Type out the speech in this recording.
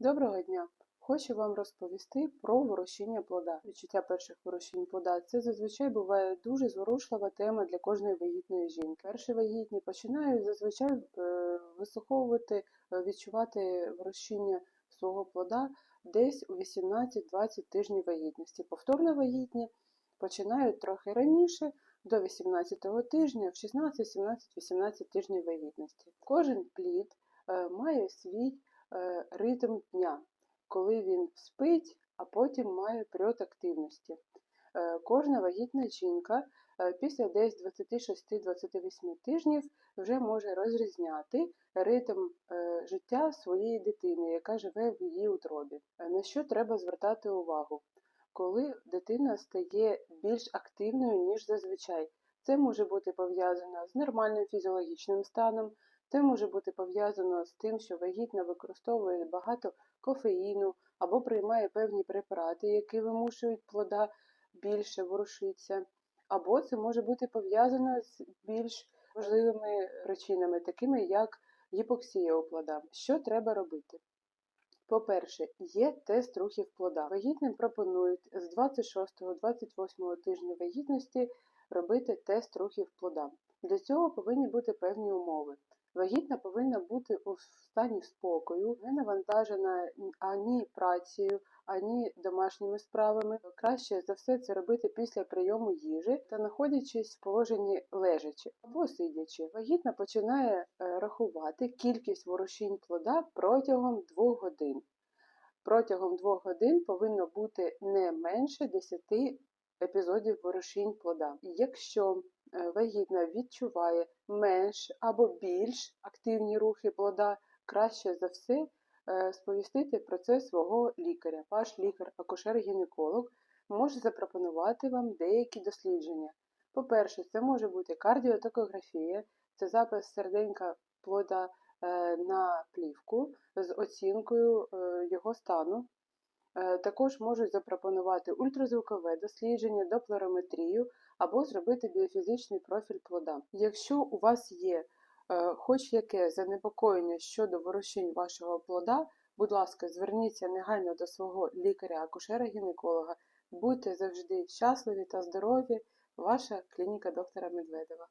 Доброго дня! Хочу вам розповісти про ворушіння плода. Відчуття перших ворушінь плода це зазвичай буває дуже зворушлива тема для кожної вагітної жінки. Перші вагітні починають зазвичай е, вислуховувати, е, відчувати ворушіння свого плода десь у 18-20 тижнів вагітності. Повторно вагітні починають трохи раніше, до 18 тижня, в 16, 17, 18 тижнів вагітності. Кожен плід е, має свій ритм дня, коли він спить, а потім має період активності. Е, Кожна вагітна жінка е, після десь 26-28 тижнів вже може розрізняти ритм е, життя своєї дитини, яка живе в її утробі. Е, На що треба звертати увагу? Коли дитина стає більш активною, ніж зазвичай. Це може бути пов'язано з нормальним фізіологічним станом, це може бути пов'язано з тим, що вагітна використовує багато кофеїну або приймає певні препарати, які вимушують плода більше ворушитися, або це може бути пов'язано з більш важливими причинами, такими як гіпоксія у плода. Що треба робити? По-перше, є тест рухів плода. Вагітним пропонують з 26-28 тижня вагітності робити тест рухів плода. Для цього повинні бути певні умови. Вагітна повинна бути у стані спокою, не навантажена ані працею, ані домашніми справами. Краще за все це робити після прийому їжі та знаходячись в положенні лежачи або сидячи. Вагітна починає е, рахувати кількість ворушінь плода протягом 2 годин. Протягом 2 годин повинно бути не менше 10 епізодів ворушінь плода. Якщо е, вагітна відчуває менш або більш активні рухи плода, краще за все е, сповістити про це свого лікаря. Ваш лікар-акушер-гінеколог може запропонувати вам деякі дослідження. По-перше, це може бути кардіотокографія, це запис серденька плода е, на плівку з оцінкою його стану. Е, Також можуть запропонувати ультразвукове дослідження, доплерометрію або зробити біофізичний профіль плода. Якщо у вас є е, хоч яке занепокоєння щодо ворушінь вашого плода, будь ласка, зверніться негайно до свого лікаря-акушера-гінеколога. Будьте завжди щасливі та здорові. Ваша клініка доктора Медведева.